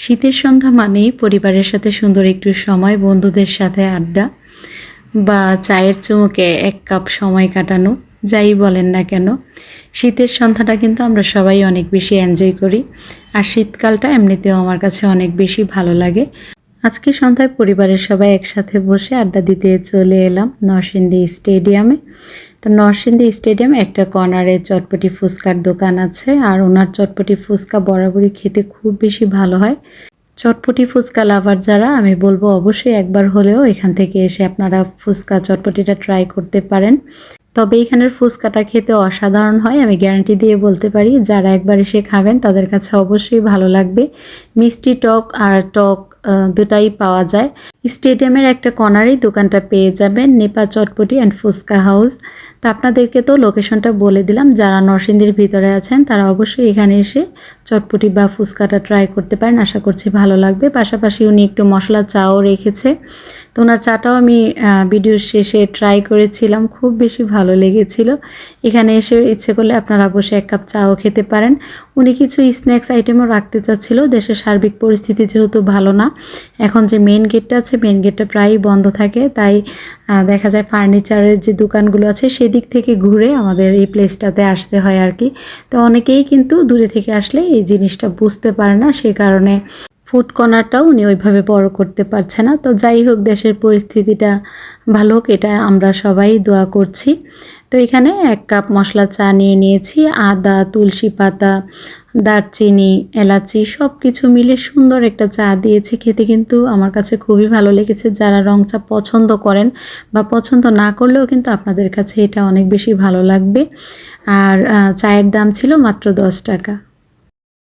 শীতের সন্ধ্যা মানেই পরিবারের সাথে সুন্দর একটু সময়, বন্ধুদের সাথে আড্ডা বা চায়ের চুমুকে এক কাপ সময় কাটানো, যাই বলেন না কেন। শীতের সন্ধ্যাটা কিন্তু আমরা সবাই অনেক বেশি এনজয় করি আর শীতকালটা এমনিতেও আমার কাছে অনেক বেশি ভালো লাগে। আজকে সন্ধ্যায় পরিবারের সবাই একসাথে বসে আড্ডা দিতে চলে এলাম নরসিংদী স্টেডিয়ামে। তো নরসিংদী স্টেডিয়াম একটা কর্নারে চটপটি ফুচকার দোকান আছে, আর ওনার চটপটি ফুচকা বরাবরই খেতে খুব বেশি ভালো হয়। চটপটি ফুচকা লাভার যারা, আমি বলব অবশ্যই একবার হলেও এখান থেকে এসে আপনারা ফুচকা চটপটিটা ট্রাই করতে পারেন। তবে এখানের ফুচকাটা খেতে অসাধারণ হয়, আমি গ্যারান্টি দিয়ে বলতে পারি। যারা একবার এসে খাবেন, তাদের কাছে অবশ্যই ভালো লাগবে। মিষ্টি টক আর টক দুটাই পাওয়া যায়। স্টেডিয়ামের একটা কর্নারেই দোকানটা পেয়ে যাবেন, নেপা চটপটি অ্যান্ড ফুচকা হাউস। তা আপনাদেরকে তো লোকেশনটা বলে দিলাম, যারা নরসিংদীর ভিতরে আছেন, তারা অবশ্যই এখানে এসে চটপটি বা ফুচকাটা ট্রাই করতে পারেন। আশা করছি ভালো লাগবে। পাশাপাশি উনি একটু মশলা চাও রেখেছে। তো ওনার চাটাও আমি ভিডিওর শেষে ট্রাই করেছিলাম। খুব বেশি ভালো লেগেছিল। এখানে এসে ইচ্ছে করলে আপনারা বসে এক কাপ চাও খেতে পারেন। উনি কিছু স্ন্যাক্স আইটেমও রাখতে চাচ্ছিল। দেশের সার্বিক পরিস্থিতি যেহেতু ভালো না, এখন যে মেন গেটটা আছে মেন গেটটা প্রায়ই বন্ধ থাকে। তাই দেখা যায় ফার্নিচারের যে দোকানগুলো আছে, সেদিক থেকে ঘুরে আমাদের এই প্লেসটাতে আসতে হয় আর কি। তো অনেকেই কিন্তু দূরে থেকে আসলে এই জিনিসটা বুঝতে পারে না। সেই কারণে ফুড কর্নারটাও উনি ওইভাবে বড় করতে পারছে না। তো যাই হোক, দেশের পরিস্থিতিটা ভালো হোক, এটা আমরা সবাই দোয়া করছি। তো এখানে এক কাপ মশলা চা নিয়ে নিয়েছি, আদা, তুলসী পাতা, দারচিনি, এলাচি সব কিছু মিলে সুন্দর একটা চা দিয়েছে। খেতে কিন্তু আমার কাছে খুবই ভালো লেগেছে। যারা রং চা পছন্দ করেন বা পছন্দ না করলেও কিন্তু আপনাদের কাছে এটা অনেক বেশি ভালো লাগবে। আর চায়ের দাম ছিল মাত্র দশ টাকা।